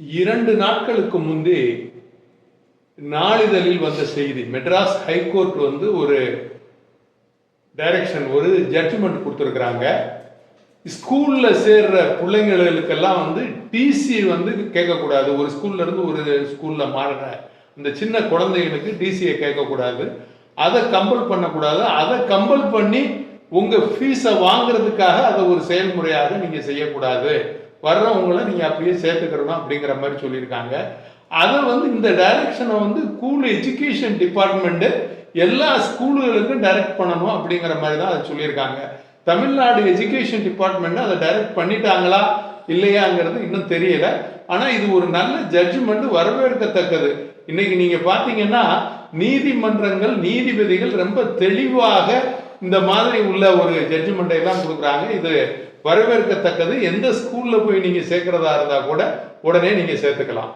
இரண்டு நாட்களுக்கு முந்தி நாளிதழில் வந்த செய்தி மெட்ராஸ் ஹைகோர்ட் வந்து ஒரு டைரக்ஷன் ஒரு ஜட்ஜ்மெண்ட் கொடுத்துருக்குறாங்க. ஸ்கூலில் சேர்ற பிள்ளைங்களுக்கெல்லாம் வந்து டிசி வந்து கேட்கக்கூடாது. ஒரு ஸ்கூல்ல இருந்து ஒரு ஸ்கூலில் மாறுற இந்த சின்ன குழந்தைகளுக்கு டிசியை கேட்கக்கூடாது. அதை கம்பல் பண்ணக்கூடாது. அதை கம்பல் பண்ணி உங்கள் ஃபீஸை வாங்குறதுக்காக அதை ஒரு செயல்முறையாக நீங்கள் செய்யக்கூடாது. வர்றவங்களை நீங்கள் அப்படியே சேர்த்துக்கிறணும் அப்படிங்கிற மாதிரி சொல்லியிருக்காங்க. அதை வந்து இந்த டைரக்ஷனை வந்து ஸ்கூல் எஜுகேஷன் டிபார்ட்மெண்ட்டு எல்லா ஸ்கூலுகளுக்கும் டைரக்ட் பண்ணணும் அப்படிங்கிற மாதிரி தான் அதை சொல்லியிருக்காங்க. தமிழ்நாடு எஜுகேஷன் டிபார்ட்மெண்ட் அதை டைரக்ட் பண்ணிட்டாங்களா இல்லையாங்கிறது இன்னும் தெரியல. ஆனால் இது ஒரு நல்ல ஜட்ஜ்மெண்ட் வரவேற்கத்தக்கது. இன்னைக்கு நீங்கள் பார்த்தீங்கன்னா நீதிமன்றங்கள் நீதிபதிகள் ரொம்ப தெளிவாக இந்த மாதிரி உள்ள ஒரு ஜட்ஜ்மெண்ட்டை எல்லாம் கொடுக்குறாங்க. இது வரவேற்கத்தக்கது. எந்த ஸ்கூல்ல போய் நீங்க சேர்க்கிறதா இருந்தா கூட உடனே நீங்க சேர்த்துக்கலாம்.